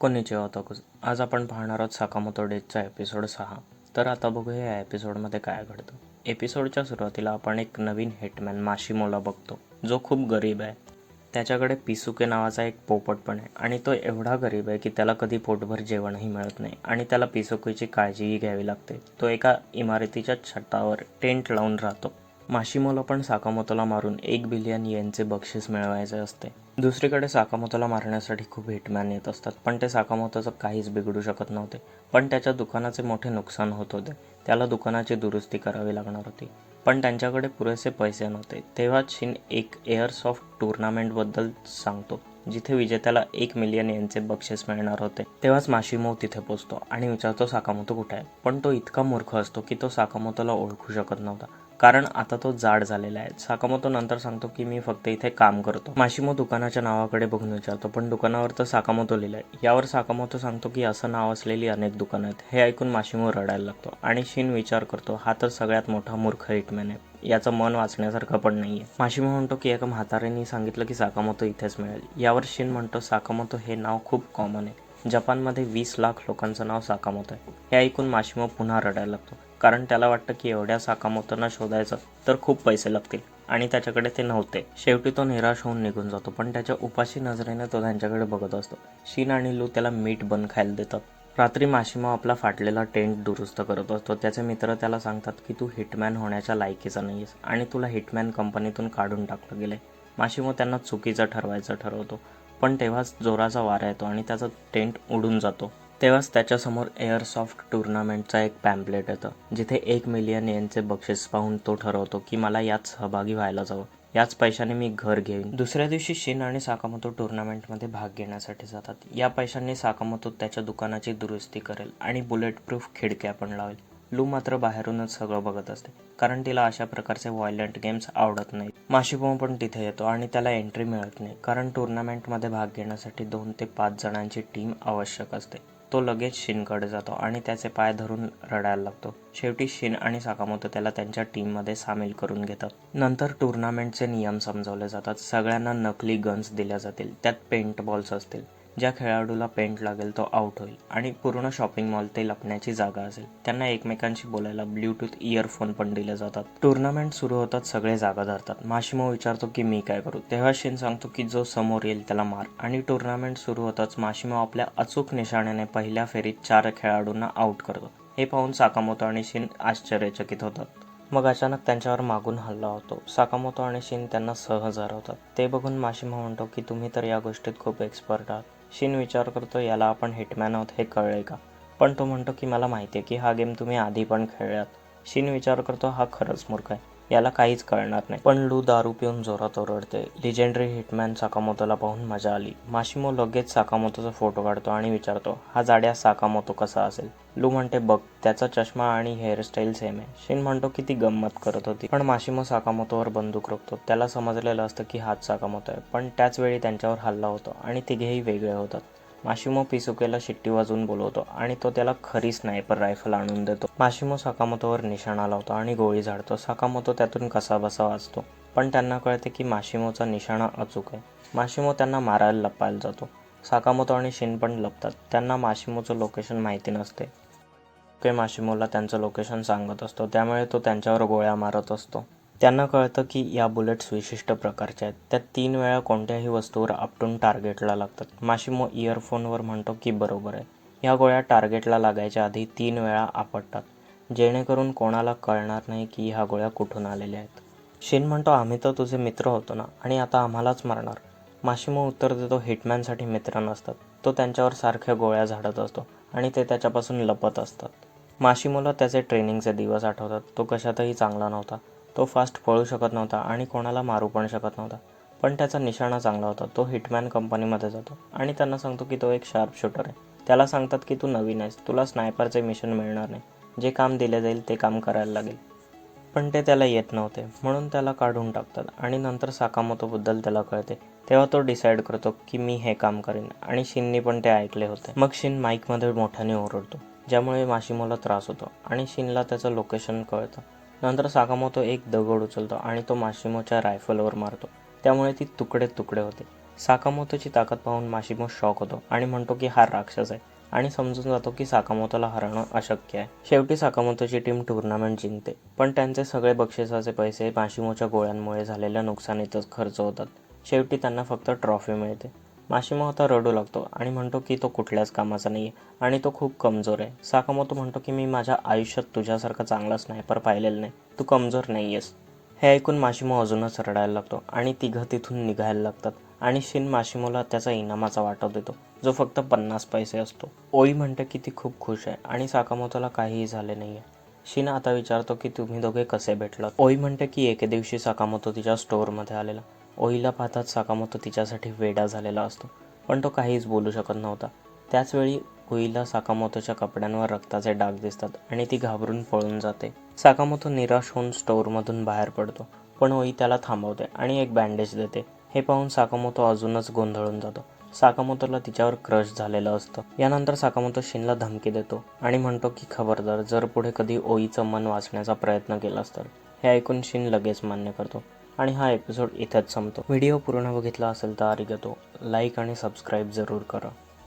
कोणीचिवा ओताकुज आज आपण पाहणार आहोत साकामोतो डेजचा एपिसोड सहा. तर आता बघूया या एपिसोडमध्ये काय घडतं. एपिसोडच्या सुरुवातीला आपण एक नवीन हेटमॅन माशिमोला बघतो जो खूप गरीब आहे. त्याच्याकडे पिसुके नावाचा एक पोपट पण आहे आणि तो एवढा गरीब आहे की त्याला कधी पोटभर जेवणही मिळत नाही आणि त्याला पिसुकेची काळजीही घ्यावी लागते. तो एका इमारतीच्या छतावर टेंट लावून राहतो. माशिमोला पण साकामोतोला मारून एक बिलियन येनचे बक्षीस मिळवायचे असते. दुसरीकडे साकामोतोला मारण्यासाठी खूप हिटमॅन येत असतात पण ते साकामोतोचं काहीच बिघडू शकत नव्हते. पण त्याच्या दुकानाचे मोठे नुकसान होत होते. त्याला दुकानाची दुरुस्ती करावी लागणार होती. पण त्यांच्याकडे पुरेसे पैसे नव्हते. तेव्हा चीन एक एअरसॉफ्ट टुर्नामेंटबद्दल सांगतो जिथे विजेत्याला एक मिलियन यांचे बक्षीस मिळणार होते. तेव्हाच माशिमो तिथे पोचतो आणि विचारतो साकामोतो कुठे आहे? पण तो इतका मूर्ख असतो की तो साकामोतोला ओळखू शकत नव्हता. कारण आता तो जाड झालेला आहे. साकामोतो नंतर सांगतो की मी फक्त इथे काम करतो. माशिमो दुकानाच्या नावाकडे बघून विचारतो पण दुकानावर तर साकामोतो लिहिलंय यावर साकामोतो सांगतो की असं नाव असलेली अनेक दुकानं आहेत. हे ऐकून माशिमो रडायला लागतो आणि शिन विचार करतो हा तर सगळ्यात मोठा मूर्ख हिटमॅन आहे. याचं मन वाचण्यासारखं पण नाहीये. माशिमो म्हणतो की एका म्हाताऱ्यांनी सांगितलं की साकामोतो इथेच मिळेल. यावर शिन म्हणतो साकामोतो हे नाव खूप कॉमन आहे. जपानमध्ये वीस लाख लोकांचं नाव साकामोतो आहे. हे ऐकून माशिमो पुन्हा रडायला लागतो. कारण त्याला वाटतं की एवढ्या साकामोतोंना शोधायचं तर खूप पैसे लागतील. आणि त्याच्याकडे ते नव्हते. शेवटी तो निराश होऊन निघून जातो पण त्याच्या उपाशी नजरेने तो त्यांच्याकडे बघत असतो. शीन आणि लू त्याला मीठ बन खायला देतात. रात्री माशिमा आपला फाटलेला टेंट दुरुस्त करत असतो. त्याचे मित्र त्याला सांगतात की तू हिटमॅन होण्याच्या लायकीचा नाहीयेस आणि तुला हिटमॅन कंपनीतून काढून टाकलं गेलंय. माशिमो त्यांना चुकीचं ठरवायचं ठरवतो पण तेव्हाच जोराचा वारा येतो आणि त्याचा टेंट उडून जातो. तेव्हाच त्याच्यासमोर एअरसॉफ्ट टुर्नामेंटचा एक पॅम्पलेट येतं जिथे एक मिलियन यांचे बक्षीस पाहून तो ठरवतो की मला यात सहभागी व्हायला जावं. याच पैशाने मी घर घेईन. दुसऱ्या दिवशी शिन आणि साकामतो टुर्नामेंटमध्ये भाग घेण्यासाठी जातात. या पैशांनी साकामतो त्याच्या दुकानाची दुरुस्ती करेल आणि बुलेट प्रूफ खिडक्या पण लावेल. लू मात्र बाहेरूनच सगळं बघत असते कारण तिला अशा प्रकारचे व्हायलंट गेम्स आवडत नाही माशिबो पण तिथे येतो आणि त्याला एंट्री मिळत नाही कारण टुर्नामेंटमध्ये भाग घेण्यासाठी दोन ते पाच जणांची टीम आवश्यक असते. तो लगेच शिनकडे जातो आणि त्याचे पाय धरून रडायला लागतो. शेवटी शिन आणि साकामोतो त्याला त्यांच्या टीममध्ये सामील करून घेतात. नंतर टुर्नामेंटचे नियम समजवले जातात. सगळ्यांना नकली गन्स दिल्या जातील. त्यात पेंट बॉल्स असतील. ज्या खेळाडूला पेंट लागेल तो आउट होईल आणि पूर्ण शॉपिंग मॉल ते लपण्याची जागा असेल. त्यांना एकमेकांशी बोलायला ब्ल्यूटूथ इयरफोन पण दिले जातात. टुर्नामेंट सुरू होतात सगळे जागा धरतात. माशिमो विचारतो की मी काय करू? तेव्हा शिन सांगतो की जो समोर येईल त्याला मार. आणि टुर्नामेंट सुरू होताच माशिमो आपल्या अचूक निशाण्याने पहिल्या फेरीत चार खेळाडूंना आउट करतो. हे पाहून साकामोतो आणि शिन आश्चर्यचकित होतात. मग अचानक त्यांच्यावर मागून हल्ला होतो. साकामोतो आणि शिन त्यांना सहज हरवतात. ते बघून माशिमा म्हणतो की तुम्ही तर या गोष्टीत खूप एक्सपर्ट आहात. शिन विचार करतो याला आपण हिटमॅन आहोत हे कळले का? पण तो म्हणतो की मला माहिती आहे की हा गेम तुम्ही आधी पण खेळलात. शिन विचार करतो हा खरंच मूर्ख आहे. याला काहीच कळणार नाही. पण लू दारू पिऊन जोरात ओरडते. लिजेंडरी हिटमॅन साकामोतोला पाहून मजा आली. माशिमो लगेच साकामोतोचा फोटो काढतो आणि विचारतो हा जाड्या साकामोतो कसा असेल? लू म्हणते बघ त्याचा चष्मा आणि हेअरस्टाईल सेम आहे. शिन म्हणतो की ती गंमत करत होती. पण माशिमो साकामोतोवर बंदूक रोखतो. त्याला समजलेलं असतं की हात साकामोतो आहे. पण त्याच वेळी त्यांच्यावर हल्ला होतो आणि तिघेही वेगळे होतात. माशिमो पिसुकेला शिट्टी वाजवून बोलवतो आणि तो त्याला खरी स्नायपर रायफल आणून देतो. माशिमो साकामोतोवर निशाणा लावतो आणि गोळी झाडतो. साकामोतो त्यातून कसाबसा वाचतो. पण त्यांना कळते की माशिमोचा निशाणा अचूक आहे. माशिमो त्यांना मारायला लपायला जातो. साकामोतो आणि शिन पण लपतात. त्यांना माशिमोचं लोकेशन माहिती नसते. के माशिमोला त्यांचं लोकेशन सांगत असतो. त्यामुळे तो त्यांच्यावर गोळ्या मारत असतो. त्यांना कळतं की या बुलेट्स विशिष्ट प्रकारच्या आहेत. त्या तीन वेळा कोणत्याही वस्तूवर आपटून टार्गेटला लागतात. माशिमो इयरफोनवर म्हणतो की बरोबर आहे. या गोळ्या टार्गेटला लागायच्या आधी तीन वेळा आपटतात. जेणेकरून कोणाला कळणार नाही की ह्या गोळ्या कुठून आलेल्या आहेत. शिन म्हणतो आम्ही तर तुझे मित्र होतो ना आणि आता आम्हालाच मारणार. माशिमो उत्तर देतो हिटमॅनसाठी मित्र नसतात. तो त्यांच्यावर सारख्या गोळ्या झाडत असतो आणि ते त्याच्यापासून लपत असतात. माशिमोला त्याचे ट्रेनिंगचे दिवस आठवतात. तो कशातही चांगला नव्हता. तो फास्ट पळू शकत नव्हता आणि कोणाला मारू पण शकत नव्हता. पण त्याचा निशाणा चांगला होता. तो हिटमॅन कंपनीमध्ये जातो आणि त्यांना सांगतो की तो एक शार्प शूटर आहे. त्याला सांगतात की तू नवीन आहेस. तुला स्नायपरचे मिशन मिळणार नाही. जे काम दिले जाईल ते काम करायला लागेल. पण ते त्याला येत नव्हते. म्हणून त्याला काढून टाकतात आणि नंतर साकामोतोबद्दल त्याला कळते. तेव्हा तो डिसाईड करतो की मी हे काम करेन. आणि शिननी पण ते ऐकले होते. मग शिन माईकमध्ये मोठ्याने ओरडतो ज्यामुळे माशिमोला त्रास होतो आणि शिनला त्याचं लोकेशन कळतं. नंतर साकामोतो एक दगड उचलतो आणि तो माशिमोच्या रायफलवर मारतो. त्यामुळे ती तुकडे तुकडे होते. साकामोतोची ताकद पाहून माशिमो शॉक होतो आणि म्हणतो की हा राक्षस आहे. आणि समजून जातो की साकामोतोला हरणं अशक्य आहे. शेवटी साकामोतोची टीम टुर्नामेंट जिंकते. पण त्यांचे सगळे बक्षिसाचे पैसे माशिमोच्या गोळ्यांमुळे झालेल्या नुकसानीतच खर्च होतात. शेवटी त्यांना फक्त ट्रॉफी मिळते. माशिमो आता रडू लागतो आणि म्हणतो की तो कुठल्याच कामाचा नाही आहे आणि तो खूप कमजोर आहे. साकामोतो म्हणतो की मी माझ्या आयुष्यात तुझ्यासारखा चांगला स्नायपर पाहिलेला नाही. तू कमजोर नाही आहेस हे ऐकून माशिमो अजूनच रडायला लागतो आणि तिघं तिथून निघायला लागतात आणि शिन माशिमोला त्याचा इनामाचा वाटव देतो जो फक्त पन्नास पैसे असतो. ओई म्हणते की ती खूप खुश आहे आणि साकामोतोला काहीही झाले नाही आहे शिन आता विचारतो की तुम्ही दोघे कसे भेटलात? ओई म्हणते की एके दिवशी साकामोतो तिच्या स्टोअरमध्ये आलेला. ओईला पाहताच साकामोतो तिच्यासाठी वेडा झालेला असतो पण तो काहीच बोलू शकत नव्हता. त्याचवेळी ओईला साकामोतोच्या कपड्यांवर रक्ताचे डाग दिसतात आणि ती घाबरून पळून जाते. साकामोतो निराश होऊन स्टोअरमधून बाहेर पडतो पण ओई त्याला थांबवते आणि एक बँडेज देते. हे पाहून साकामोतो अजूनच गोंधळून जातो. साकामोतोला तिच्यावर क्रश झालेलं असतं. यानंतर साकामोतो शिनला धमकी देतो आणि म्हणतो की खबरदार जर पुढे कधी ओईचं मन वाचण्याचा प्रयत्न केलास तर. हे ऐकून शिन लगेच मान्य करतो. आणि हा एपिसोड इथंच संपतो. व्हिडिओ पूर्ण बघितला असेल तर आरिगतो लाईक आणि सबस्क्राईब जरूर करा.